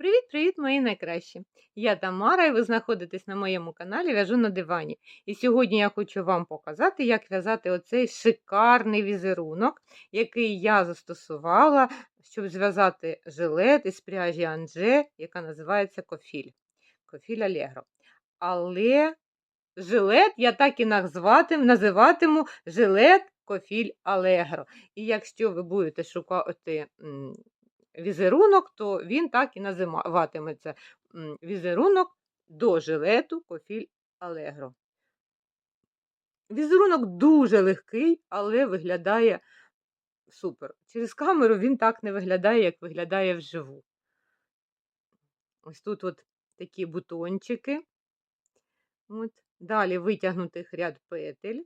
Привіт-привіт, мої найкращі! Я Тамара, і ви знаходитесь на моєму каналі В'яжу на дивані. І сьогодні я хочу вам показати, як в'язати оцей шикарний візерунок, який я застосувала, щоб зв'язати жилет із пряжі Анже, яка називається Кофіль. Кофіль Алегро. Але жилет я так і назватиму, називатиму жилет Кофіль Алегро. І якщо ви будете шукати візерунок, то він так і називатиметься візерунок до жилету Кофіль Алегро. Візерунок дуже легкий, але виглядає супер. Через камеру він так не виглядає, як виглядає вживу. Ось тут от такі бутончики. От. Далі витягнутих ряд петель.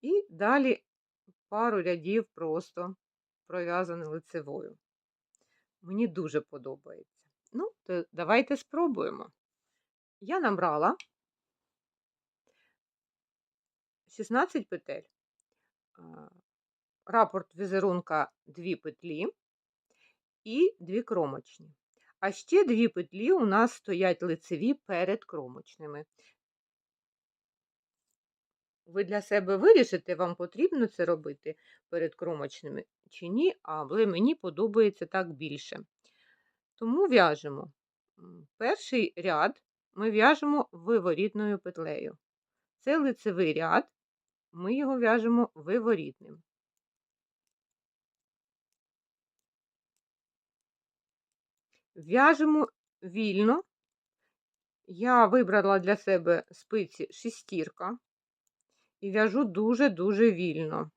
І далі пару рядів просто пров'язане лицевою. Мені дуже подобається. Ну, то давайте спробуємо. Я набрала 16 петель, рапорт візерунка 2 петлі і 2 кромочні. А ще дві петлі у нас стоять лицеві перед кромочними. Ви для себе вирішите, вам потрібно це робити перед кромочними чи ні, але мені подобається так більше. Тому в'яжемо. Перший ряд ми в'яжемо виворітною петлею. Це лицевий ряд, ми його в'яжемо виворітним. В'яжемо вільно. Я вибрала для себе спиці шестірка і в'яжу дуже-дуже вільно.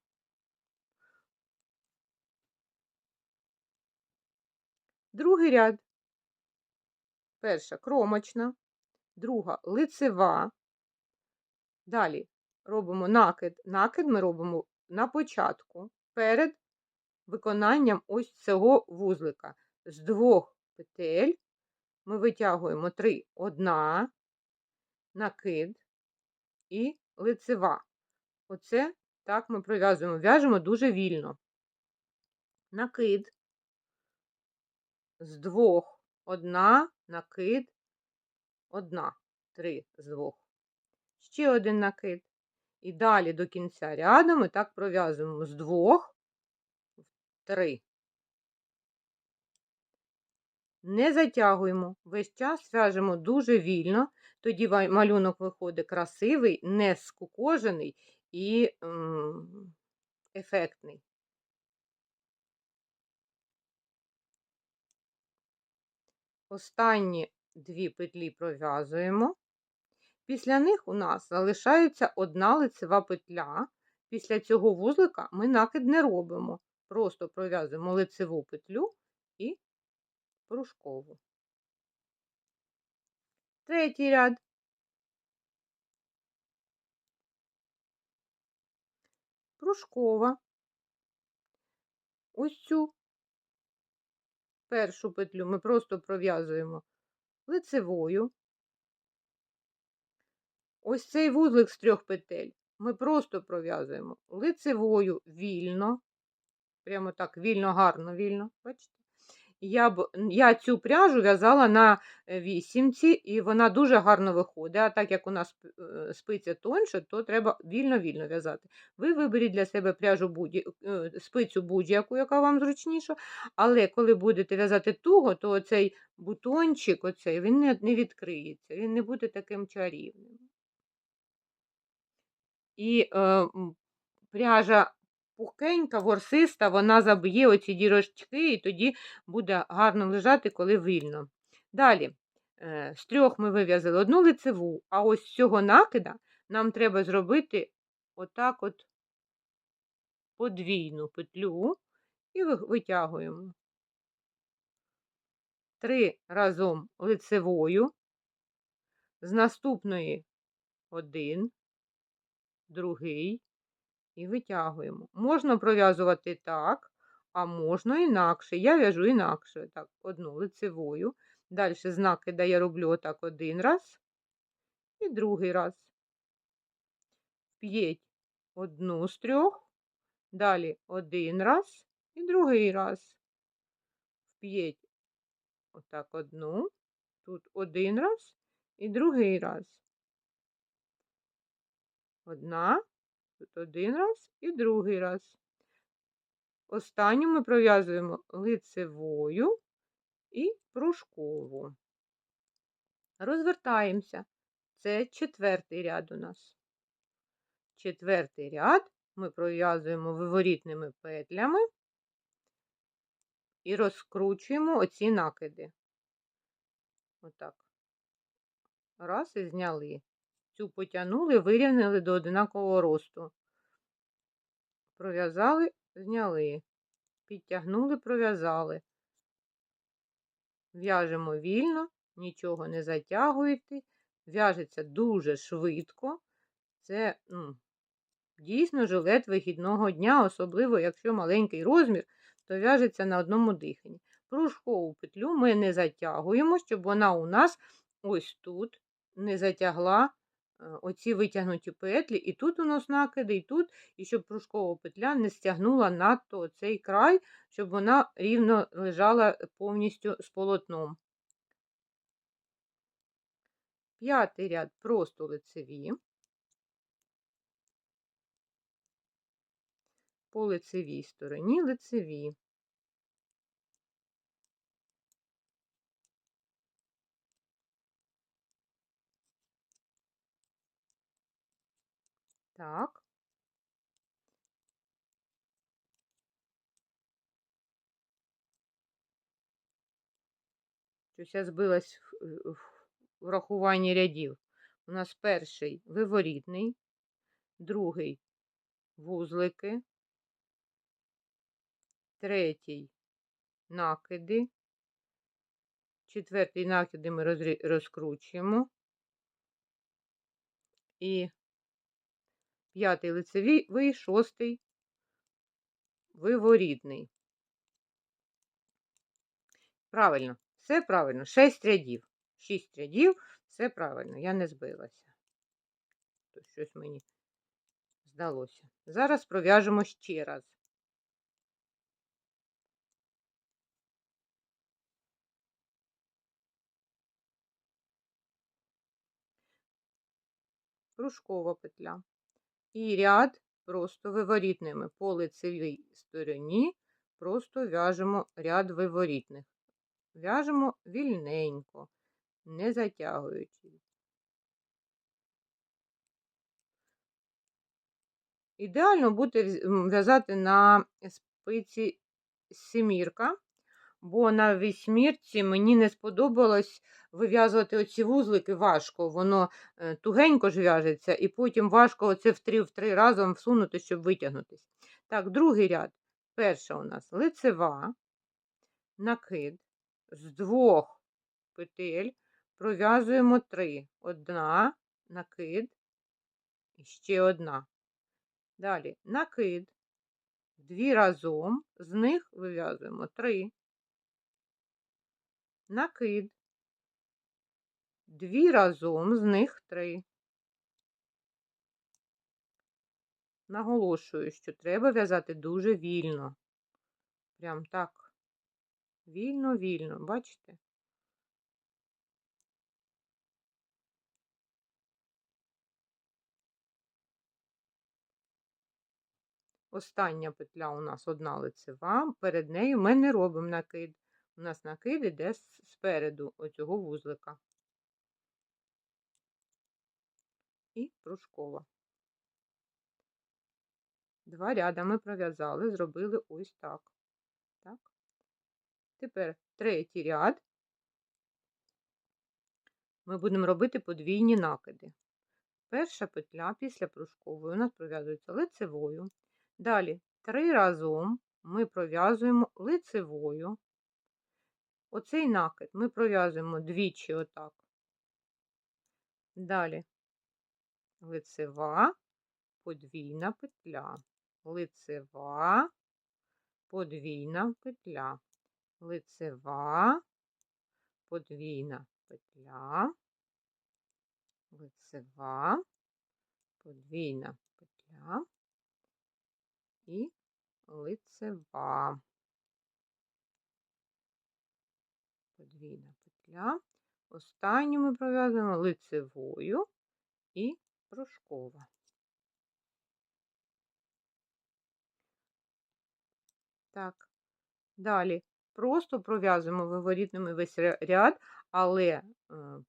Другий ряд. Перша кромочна, друга лицева. Далі робимо накид. Накид ми робимо на початку перед виконанням ось цього вузлика. З двох петель ми витягуємо три, одна, накид і лицева. Оце так ми пров'язуємо, в'яжемо дуже вільно. Накид, з двох одна, накид, одна, три з двох. Ще один накид. І далі до кінця ряду ми так пров'язуємо з двох, три. Не затягуємо, весь час в'яжемо дуже вільно, тоді малюнок виходить красивий, не скукожений і ефектний. Останні дві петлі пров'язуємо. Після них у нас залишається одна лицева петля. Після цього вузлика ми накид не робимо. Просто пров'язуємо лицеву петлю і пружкову. Третій ряд. Пружкова. Ось цю першу петлю ми просто пров'язуємо лицевою. Ось цей вузлик з трьох петель ми просто пров'язуємо лицевою вільно, прямо так вільно, гарно, вільно, бачите? Я б, я цю пряжу в'язала на е, вісімці, і вона дуже гарно виходить. А так як у нас е, спиця тоньше, то треба вільно-вільно в'язати. Ви виберіть для себе пряжу будь е, спицю будь-яку, яка вам зручніша. Але коли будете в'язати туго, то цей бутончик оцей, він не відкриється, він не буде таким чарівним. І е, пряжа пухкенька, ворсиста, вона заб'є оці дірочки, і тоді буде гарно лежати, коли вільно. Далі, е, з трьох ми вив'язали одну лицеву, а ось з цього накида нам треба зробити отак от подвійну петлю і витягуємо. Три разом лицевою, з наступної один, другий, і витягуємо. Можна пров'язувати так, а можна інакше. Я в'яжу інакше. Так, одну лицевою. Далі знакида я роблю отак один раз і другий раз. П'ять одну з трьох, далі один раз і другий раз. П'ять отак одну, тут один раз і другий раз. Одна, один раз і другий раз. Останню ми пров'язуємо лицевою і пружкову. Розвертаємося. Це четвертий ряд у нас. Четвертий ряд ми пров'язуємо виворітними петлями і розкручуємо оці накиди. Отак. Раз і зняли. Цю потягнули, вирівняли до одинакового росту. Пров'язали, зняли, підтягнули, пров'язали. В'яжемо вільно, нічого не затягуєте, в'яжеться дуже швидко. Це ну, дійсно жилет вихідного дня, особливо, якщо маленький розмір, то в'яжеться на одному диханні. Пружкову петлю ми не затягуємо, щоб вона у нас ось тут не затягла оці витягнуті петлі, і тут у нас накиди, і тут, і щоб пружкова петля не стягнула надто цей край, щоб вона рівно лежала повністю з полотном. П'ятий ряд просто лицеві. По лицевій стороні лицеві. Так. Щось я збилась в врахуванні рядів. У нас перший виворітний, другий вузлики, третій накиди, четвертий накиди ми розкручуємо. І п'ятий лицевий, шостий виворітний. Правильно, все правильно, шість рядів. Шість рядів, все правильно, я не збилася. То щось мені здалося. Зараз пров'яжемо ще раз. Кружкова петля. І ряд просто виворітними по лицевій стороні, просто в'яжемо ряд виворітних. В'яжемо вільненько, не затягуючи. Ідеально буде в'язати на спиці семірка, бо на вісьмірці мені не сподобалось вив'язувати оці вузлики важко, воно е, тугенько ж в'яжеться, і потім важко оце в три, в три разом всунути, щоб витягнутися. Так, другий ряд. Перша у нас лицева, накид з двох петель пров'язуємо три. Одна, накид і ще одна. Далі накид, дві разом, з них вив'язуємо три. Накид, дві разом, з них три. Наголошую, що треба в'язати дуже вільно. Прям так. Вільно, вільно, бачите? Остання петля у нас одна лицева, перед нею ми не робимо накид. У нас накид іде спереду оцього вузлика. І пружкова. Два ряда ми пров'язали, зробили ось так. так. Тепер третій ряд ми будемо робити подвійні накиди. Перша петля після пружкової у нас пров'язується лицевою. Далі три разом ми пров'язуємо лицевою. Оцей накид ми пров'язуємо двічі отак. Далі. Лицева, подвійна петля, лицева, подвійна петля, лицева, подвійна петля, лицева, подвійна петля. І лицева. Подвійна петля. Останню ми пров'язуємо лицевою і пружкова. Так, далі просто пров'язуємо виворітними весь ряд, але е,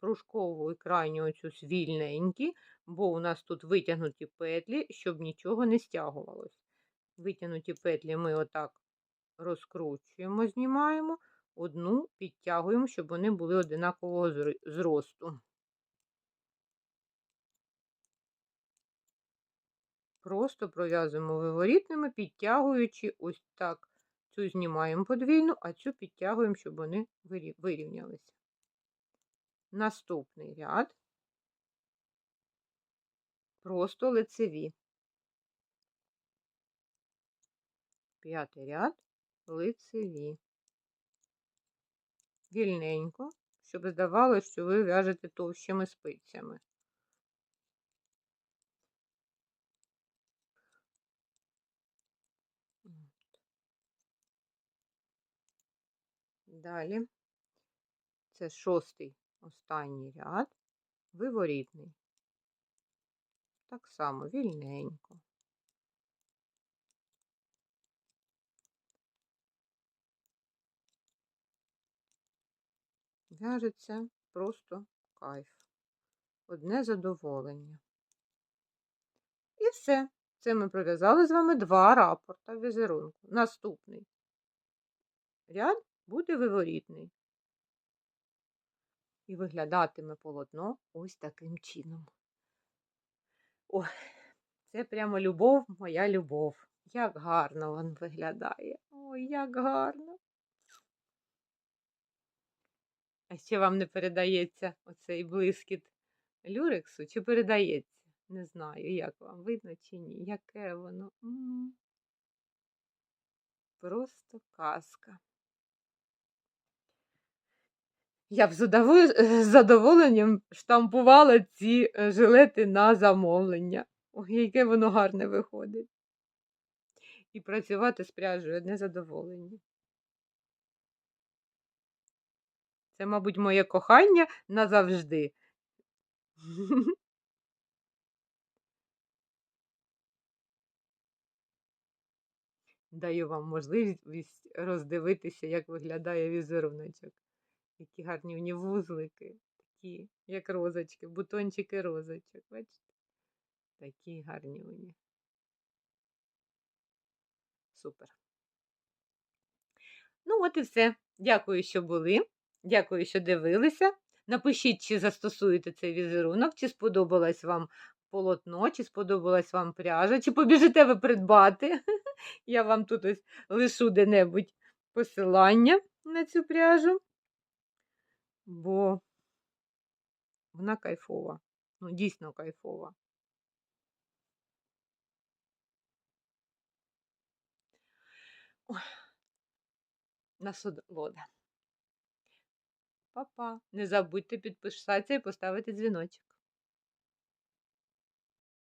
пружкову і крайню оцю звільненькі, бо у нас тут витягнуті петлі, щоб нічого не стягувалось. Витягнуті петлі ми отак розкручуємо, знімаємо, одну підтягуємо, щоб вони були одинакового зросту. Просто пров'язуємо виворітними, підтягуючи ось так. Цю знімаємо подвійну, а цю підтягуємо, щоб вони вирівнялися. Наступний ряд просто лицеві. П'ятий ряд лицеві. Вільненько, щоб здавалося, що ви в'яжете товщими спицями. Далі це шостий останній ряд, виворітний. Так само вільненько. В'яжеться просто кайф. Одне задоволення. І все. Це ми пров'язали з вами два рапорта візерунку. Наступний ряд буде виворітний. І виглядатиме полотно ось таким чином. Ой, це прямо любов, моя любов. Як гарно він виглядає. Ой, як гарно. А ще вам не передається оцей блискіт люрексу, чи передається? Не знаю, як вам видно чи ні. Яке воно? Просто казка. Я б з задоволенням штампувала ці е, жилети на замовлення. Ой, яке воно гарне виходить. І працювати з пряжею одне. Це, мабуть, моє кохання назавжди. Даю вам можливість роздивитися, як виглядає візеруночок. Які гарні в ній вузлики, такі, як розочки, бутончики розочок. Бачите? Такі гарні вони. Супер. Ну, от і все. Дякую, що були. Дякую, що дивилися. Напишіть, чи застосуєте цей візерунок, чи сподобалось вам полотно, чи сподобалась вам пряжа, чи побіжите ви придбати. Я вам тут ось лишу де-небудь посилання на цю пряжу бо вона кайфова. Ну, дійсно кайфова. Ой, насолода. Па-па. Не забудьте підписатися і поставити дзвіночок.